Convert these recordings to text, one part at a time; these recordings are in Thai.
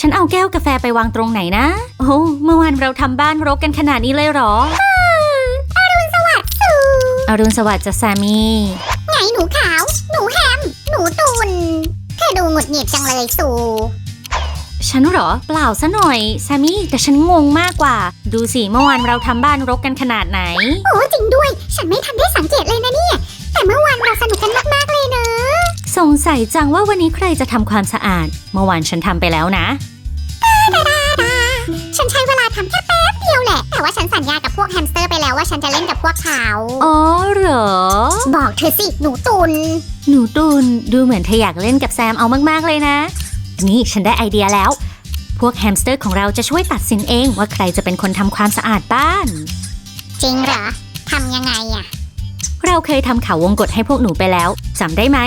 ฉันเอาแก้วกาแฟไปวางตรงไหนนะ โอ้เมื่อวานเราทำบ้านรกกันขนาดนี้เลยเหรอ อรุณสวัสดิ์สูอรุณสวัสดิ์จ้ะแซมมี่ไงหนูขาว หนูแฮม หนูตุนเธอดูหงุดหงิดจังเลยสู ฉันเหรอ เปล่าซะหน่อยแซมมี่แต่ฉันงงมากกว่า ดูสิเมื่อวานเราทำบ้านรกกันขนาดไหน โอ้จริงด้วย ฉันไม่ทันได้สังเกตเลยนะเนี่ย สงสัยจังว่าวันนี้ใครจะทำความสะอาด เมื่อวานฉันทำไปแล้วนะ ฉันใช้เวลาทำแค่แป๊บเดียวแหละ แต่ว่าฉันสัญญากับพวกแฮมสเตอร์ไปแล้วว่าฉันจะเล่นกับพวกเขา อ๋อเหรอ บอกเธอสิ หนูตุน หนูตูนดูเหมือนเธออยากเล่นกับแซมเอามากๆเลยนะ นี่ฉันได้ไอเดียแล้ว พวกแฮมสเตอร์ของเราจะช่วยตัดสินเองว่าใครจะเป็นคนทำความสะอาดบ้าน จริงเหรอ ทำยังไงอะ เราเคยทำข่าววงกฏให้พวกหนูไปแล้วจำได้ไหม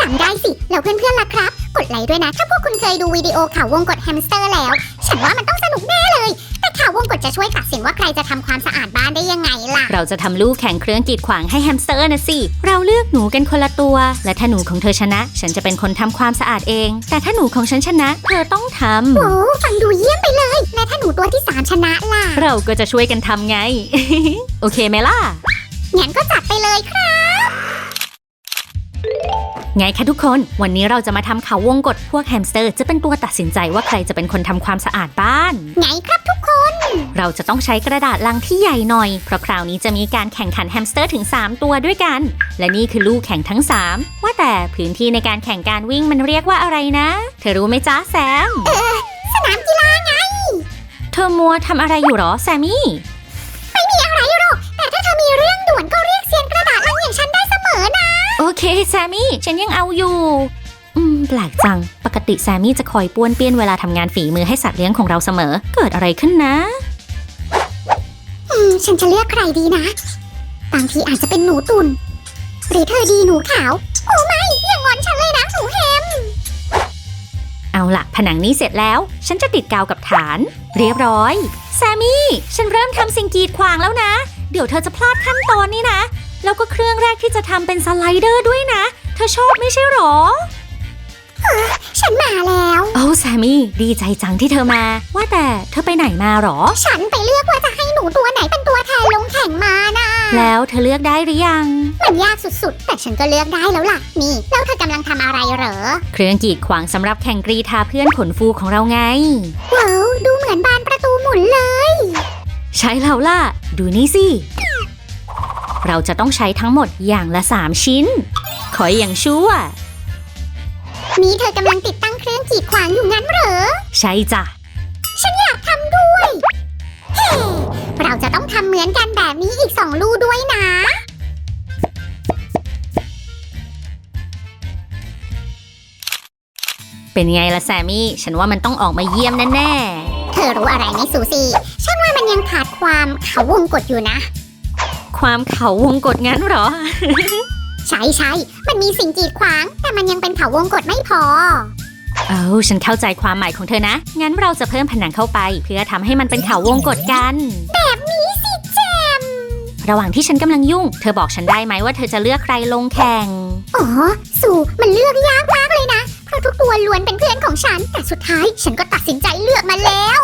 จำได้สิ แล้วเพื่อนๆล่ะครับ กดไลค์ด้วยนะ ถ้าพวกคุณเคยดูวิดีโอข่าววงกฏแฮมสเตอร์แล้ว ฉันว่ามันต้องสนุกแน่เลย แต่ข่าววงกฏจะช่วยตัดสินว่าใครจะทำความสะอาดบ้านได้ยังไงล่ะ เราจะทำลูกแข่งเครื่องกีดขวางให้แฮมสเตอร์นะสิ เราเลือกหนูกันคนละตัว และถ้าหนูของเธอชนะ ฉันจะเป็นคนทำความสะอาดเอง แต่ถ้าหนูของฉันชนะ เธอต้องทโอ้ฟังดูเยี่ยมไปเลย และถ้าหนูตัวที่สามชนะล่ะำเราก็จะช่วยกันทำไง โอเคไหมล่ะ งั้นก็จัดไปเลยครับ ไงคะทุกคน วันนี้เราจะมาทำข่าววงกฏพวกแฮมสเตอร์ จะเป็นตัวตัดสินใจว่าใครจะเป็นคนทำความสะอาดบ้าน ไงครับทุกคน เราจะต้องใช้กระดาษลังที่ใหญ่หน่อย เพราะคราวนี้จะมีการแข่งขันแฮมสเตอร์ถึง 3 ตัวด้วยกัน และนี่คือลูกแข่งทั้ง 3 ว่าแต่พื้นที่ในการแข่งการวิ่งมันเรียกว่าอะไรนะ เธอรู้ไหมจ๊ะแซมสนามกีฬาไง เธอมัวทำอะไรอยู่หรอแซมมี่ไม่ โอเคแซมมี่ ฉันยังเอาอยู่ อืม แปลกจัง ปกติแซมมี่จะคอยป้วนเปี้ยนเวลาทำงานฝีมือให้สัตว์เลี้ยงของเราเสมอ เกิดอะไรขึ้นนะ อืม ฉันจะเลือกใครดีนะ บางทีอาจจะเป็นหนูตุน หรือเธอดีหนูขาว โอ้ไม่อย่างงอนฉันเลยนะหนูแฮมเอาละผนังนี้เสร็จแล้ว ฉันจะติดกาวกับฐาน เรียบร้อย แซมมี่ ฉันเริ่มทำสิ่งกีดขวางแล้วนะ เดี๋ยวเธอจะพลาดขั้นตอนนี้นะ แล้วก็เครื่องแรกที่จะทำเป็นสไลเดอร์ด้วยนะ เธอชอบไม่ใช่หรอ ฉันมาแล้ว โอ้แซมมี่ดีใจจังที่เธอมา ว่าแต่เธอไปไหนมาหรอ ฉันไปเลือกว่าจะให้หนูตัวไหนเป็นตัวแทนลงแข่งมานะแล้วเธอเลือกได้หรือยัง มันยากสุดๆ แต่ฉันก็เลือกได้แล้วล่ะ นี่ แล้วเธอกำลังทำอะไรเหรอ เครื่องกีดขวางสำหรับแข่งกรีธาเพื่อนขนฟูของเราไง ว้าว ดูเหมือนบานประตูหมุนเลย ใช่แล้วล่ะ ดูนี่สิ เราจะต้องใช้ทั้งหมดอย่างละ 3 ชิ้น ขออย่างชั่ว นี่เธอกำลังติดตั้งเครื่องกีดขวางอยู่งั้นเหรอ ใช่จ้ะ ฉันอยากทำด้วย เฮ้ เราจะต้องทำเหมือนกันแบบนี้อีกสองลูด้วยนะ เป็นไงล่ะแซมมี่ ฉันว่ามันต้องออกมาเยี่ยมแน่เธอรู้อะไรไหมซูซี่ ฉันว่ามันยังขาดความเขาวงกดอยู่นะๆ ความเขาวงกดงั้นเหรอ ใช่ใช่มันมีสิ่งกีดขวาง แต่มันยังเป็นเขาวงกดไม่พอ เอ้าฉันเข้าใจความหมายของเธอนะ งั้นเราจะเพิ่มผนังเข้าไป เพื่อทำให้มันเป็นเขาวงกดกัน แบบนี้สิแจมระหว่างที่ฉันกำลังยุ่ง เธอบอกฉันได้ไหมว่าเธอจะเลือกใครลงแข่ง อ๋อ สูมันเลือกยากมากเลยนะ เพราะทุกตัวล้วนเป็นเพื่อนของฉัน แต่สุดท้ายฉันก็ตัดสินใจเลือกมาแล้ว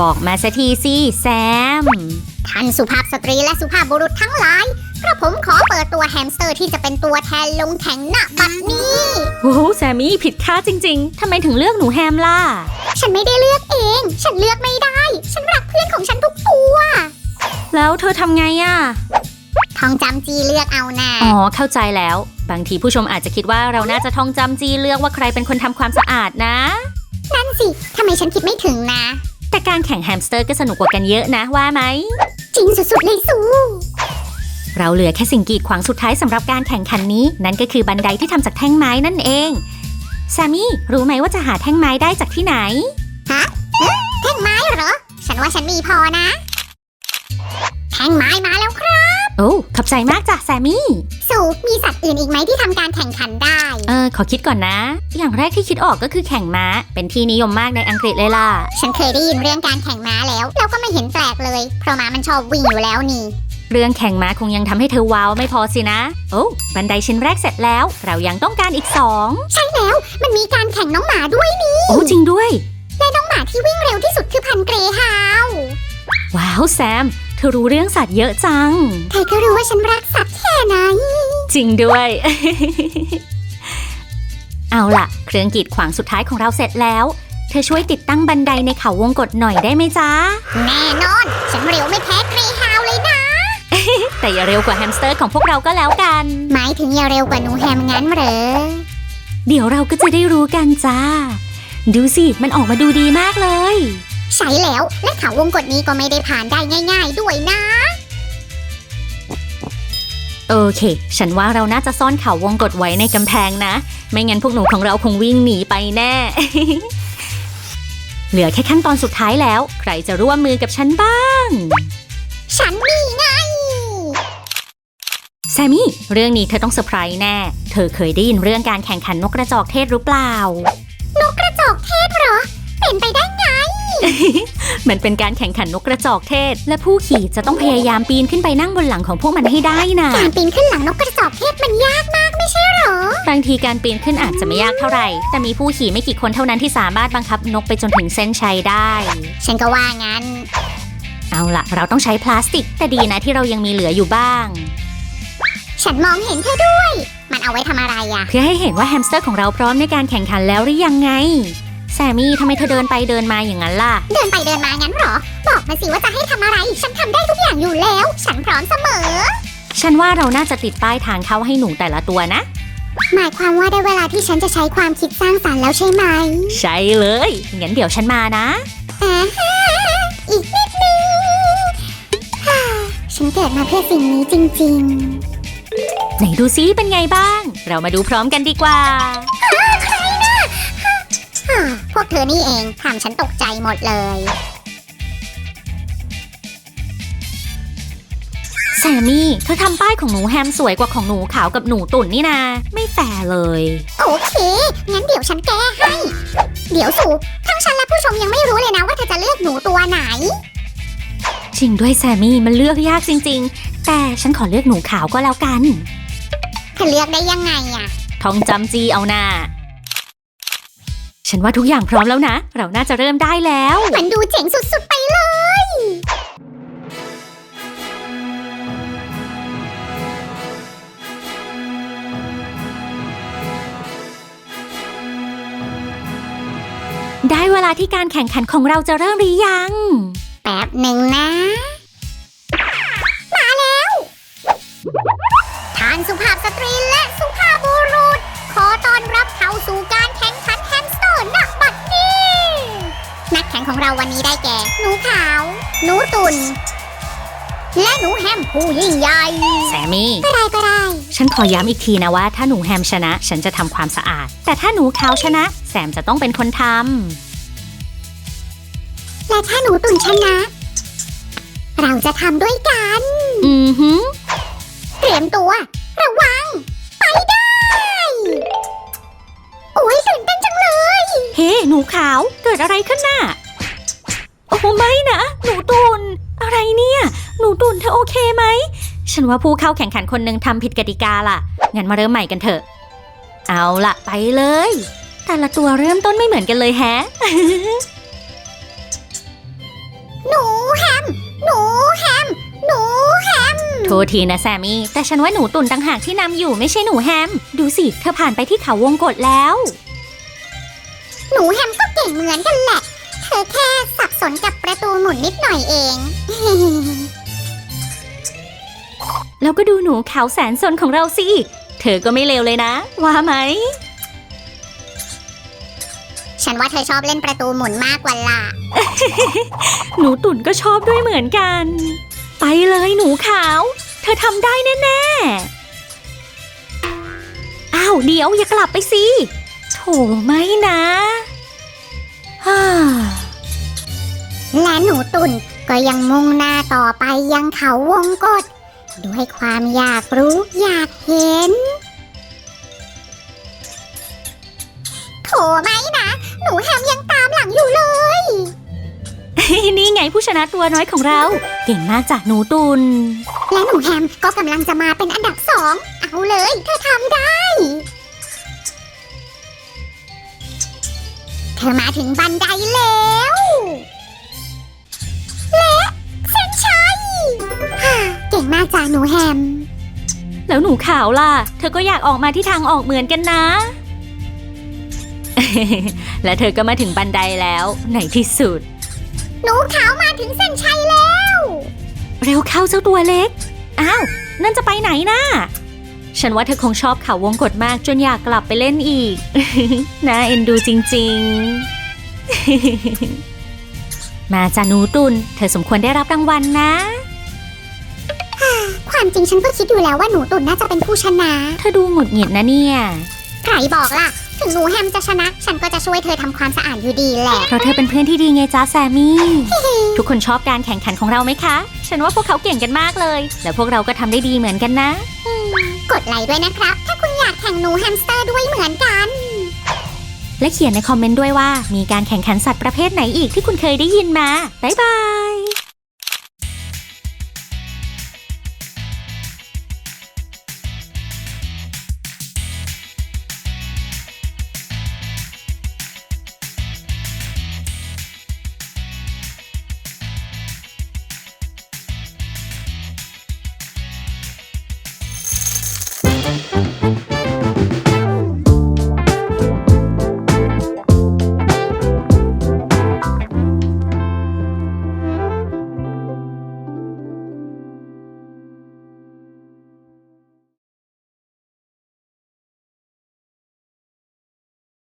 บอกมาสักทีสิแซม ท่านสุภาพสตรีและสุภาพบุรุษทั้งหลายกระผมขอเปิดตัวแฮมสเตอร์ที่จะเป็นตัวแทนลงแข่งณบัดนี้ โอ้โหแซมมี่ผิดคาดจริง ๆ ทำไมถึงเลือกหนูแฮมล่ะ ฉันไม่ได้เลือกเอง ฉันเลือกไม่ได้ ฉันรักเพื่อนของฉันทุกตัว แล้วเธอทำไงอะ ทองจำจีเลือกเอานะอ๋อ เข้าใจแล้ว บางทีผู้ชมอาจจะคิดว่าเราน่าจะท่องจำจีเลือกว่าใครเป็นคนทำความสะอาดนะ นั่นสิ ทำไมฉันคิดไม่ถึงนะ แต่การแข่งแฮมสเตอร์ก็สนุกกว่ากันเยอะนะว่าไหม จริงสุดๆเลยสูเราเหลือแค่สิ่งกีดขวางสุดท้ายสำหรับการแข่งขันนี้ นั่นก็คือบันไดที่ทำจากแท่งไม้นั่นเองแซมมี่รู้ไหมว่าจะหาแท่งไม้ได้จากที่ไหนแท่งไม้เหรอ ฉันว่าฉันมีพอนะ แท่งไม้มาแล้วครับ โอ้ขอบใจมากจ้ะแซมมี่ สูมีสัตว์อื่นอีกไหมที่ทำการแข่งขันได้ เออ ขอคิดก่อนนะ อย่างแรกที่คิดออกก็คือแข่งม้า เป็นที่นิยมมากในอังกฤษเลยล่ะ ฉันเคยได้ยินเรื่องการแข่งม้าแล้วแล้วก็ไม่เห็นแปลกเลย เพราะม้ามันชอบวิ่งอยู่แล้วนี่ เรื่องแข่งม้าคงยังทำให้เธอว้าวไม่พอสินะ โอ้บันไดชิ้นแรกเสร็จแล้ว เรายังต้องการอีกสองใช่แล้ว มันมีการแข่งน้องหมาด้วยนี่โอ้จริงด้วย น้องหมาที่วิ่งเร็วที่สุดคือพันธุ์เกรฮาวด์ว้าวแซม เธอรู้เรื่องสัตว์เยอะจังใครก็รู้ว่าฉันรักสัตว์แค่ไหน จริงด้วย เอาล่ะ เครื่องกีดขวางสุดท้ายของเราเสร็จแล้ว เธอช่วยติดตั้งบันไดในเขาวงกฏหน่อยได้ไหมจ๊ะ แน่นอน ฉันเร็วไม่แพ้เกรฮาวด์เลยนะ แต่อย่าเร็วกว่าแฮมสเตอร์ของพวกเราก็แล้วกัน หมายถึงอย่าเร็วกว่าหนูแฮมงั้นเหรอ เดี๋ยวเราก็จะได้รู้กันจ้า ดูสิ มันออกมาดูดีมากเลย ใช่แล้วและเขาวงกฏนี้ก็ไม่ได้ผ่านได้ง่าย ๆ ด้วยนะ โอเค ฉันว่าเราน่าจะซ่อนเขาวงกฏไว้ในกำแพงนะ ไม่งั้นพวกหนูของเราคงวิ่งหนีไปแน่ เหลือแค่ขั้นตอนสุดท้ายแล้ว ใครจะร่วมมือกับฉันบ้าง ฉันนี่ไงแซมมี่เรื่องนี้เธอต้องเซอร์ไพรส์แน่ เธอเคยได้ยินเรื่องการแข่งขันนกกระจอกเทศหรือเปล่ากระจอกเทศเหรอ เป็นไปได้ไง มันเป็นการแข่งขันนกกระจอกเทศ และผู้ขี่จะต้องพยายามปีนขึ้นไปนั่งบนหลังของพวกมันให้ได้นะการปีนขึ้นหลังนกกระจอกเทศมันยากมากไม่ใช่เหรอบางทีการปีนขึ้นอาจจะไม่ยากเท่าไหร่ แต่มีผู้ขี่ไม่กี่คนเท่านั้นที่สามารถบังคับนกไปจนถึงเส้นชัยได้ ฉันก็ว่างั้น เอาล่ะเราต้องใช้พลาสติก แต่ดีนะที่เรายังมีเหลืออยู่บ้าง ฉันมองเห็นเธอด้วย มันเอาไว้ทำอะไรอะเพื่อให้เห็นว่าแฮมสเตอร์ของเราพร้อมในการแข่งขันแล้วหรือยังไง แซมมี่ทำไมเธอเดินไปเดินมาอย่างนั้นล่ะ เดินไปเดินมางั้นเหรอ บอกมาสิว่าจะให้ทำอะไร ฉันทำได้ทุกอย่างอยู่แล้ว ฉันพร้อมเสมอ ฉันว่าเราน่าจะติดป้ายทางเข้าให้หนูแต่ละตัวนะ หมายความว่าได้เวลาที่ฉันจะใช้ความคิดสร้างสรรค์แล้วใช่ไหมใช่เลยงั้นเดี๋ยวฉันมานะ อ่าฮะอีกนิดนึงฮ่าฉันเกิดมาเพื่อสิ่งนี้จริงไหนดูซิเป็นไงบ้าง เรามาดูพร้อมกันดีกว่าๆฮ่าพวกเธ อนี่เองทำฉันตกใจหมดเลย แซมมี่เธอทำป้ายของหนูแฮมสวยกว่าของหนูขาวกับหนูตุ่นนี่นา ไม่แฟร์เลย โอเค งั้นเดี๋ยวฉันแก้ให้ เดี๋ยวสูทั้งฉันและผู้ชมยังไม่รู้เลยนะว่าเธอจะเลือกหนูตัวไหน จริงด้วยแซมมี่มันเลือกยากจริง ๆ แต่ฉันขอเลือกหนูขาวก็แล้วกัน เธอเลือกได้ยังไงอะท่องจำจีเอาหน้า ฉันว่าทุกอย่างพร้อมแล้วนะ เราน่าจะเริ่มได้แล้ว มันดูเจ๋งสุดๆไปเลย ได้เวลาที่การแข่งขันของเราจะเริ่มหรือยัง แป๊บหนึ่งนะ ข่งของเราวันนี้ได้แก่ หนูขาว หนูตุน และหนูแฮมผู้ยิ่งใหญ่แซมมี่ ก็ได้ก็ได้ ฉันขอย้ำอีกทีนะว่า ถ้าหนูแฮมชนะ ฉันจะทำความสะอาด แต่ถ้าหนูขาวชนะ แซมจะต้องเป็นคนทและถ้าหนูตุนชนะ เราจะทำด้วยกันำอือหือ เตรียมตัว ระวัง ไปได้ โอ้ยตื่นเต้นจังเลย เฮ้ หนูขาว เกิดอะไรขึ้นน่ะโอ้ไม่นะ หนูตุน อะไรเนี่ย หนูตุนเธอโอเคไหม ฉันว่าผู้เข้าแข่งขันคนหนึ่งทำผิดกติกาล่ะ งั้นมาเริ่มใหม่กันเถอะ เอาล่ะ ไปเลย แต่ละตัวเริ่มต้นไม่เหมือนกันเลยแฮะ หนูแฮม หนูแฮม หนูแฮม โทษทีนะแซมมี่ แต่ฉันว่าหนูตุนต่างหากที่นำอยู่ไม่ใช่หนูแฮม ดูสิ เธอผ่านไปที่เขาวงกฏแล้ว หนูแฮมก็เก่งเหมือนกันแหละเธอแค่สับส นกับประตูหมุนนิดหน่อยเอง แล้วก็ดูหนูขาวแสนสนของเราสิ เธอก็ไม่เลวเลยนะ ว่าไหม ฉันว่าเธอชอบเล่นประตูหมุนมากกว่าล่ะ หนูตุ่นก็ชอบด้วยเหมือนกัน ไปเลยหนูขาว เธอทำได้แน่ๆ อ้าว เดี๋ยวอย่ากลับไปสิ โถไม่นะฮ่าและห นูตุนก็ยังมุ่งหน้าต่อไปยังเขาวงกฏด้วยความอยากรู้อยากเห็นโถไม่นะ หนูแฮมยังตามหลังอยู่เลย นี่ไงผู้ชนะตัวน้อยของเรา เก่งมากจากหนูตุน และหนูแฮมก็กำลังจะมาเป็นอันดับสอง เอาเลยเธอทำได้ เธอมาถึงบันไดแล้ว ก่งมากจ้าหนูแฮม แล้วหนูขาวล่ะ เธอก็อยากออกมาที่ทางออกเหมือนกันนะ และเธอก็มาถึงบันไดแล้วในที่สุด หนูขาวมาถึงเส้นชัยแล้ว เร็วเข้าเจ้าตัวเล็ก อ้าว นั่นจะไปไหนนะฉันว่าเธอคงชอบเขาวงกดมากจนอยากกลับไปเล่นอีก น่าเอ็นดูจริง ๆ มาจาหนูตุน เธอสมควรได้รับรางวัลนะ ความจริงฉันก็คิดอยู่แล้วว่าหนูตุ่นน่าจะเป็นผู้ชนะ เธอดูหงุดหงิดนะเนี่ย ใครบอกล่ะ ถึงหนูแฮมจะชนะ ฉันก็จะช่วยเธอทำความสะอาดอยู่ดีแหละ เพราะเธอเป็นเพื่อนที่ดีไงจ้าแซมมี่ ทุกคนชอบการแข่งขันของเราไหมคะ ฉันว่าพวกเขาเก่งกันมากเลย และพวกเราก็ทำได้ดีเหมือนกันนะ กดไลค์ด้วยนะครับ ถ้าคุณอยากแข่งหนูแฮมสเตอร์ด้วยเหมือนกัน และเขียนในคอมเมนต์ด้วยว่า มีการแข่งขันสัตว์ประเภทไหนอีกที่คุณเคยได้ยินมา บ๊ายบาย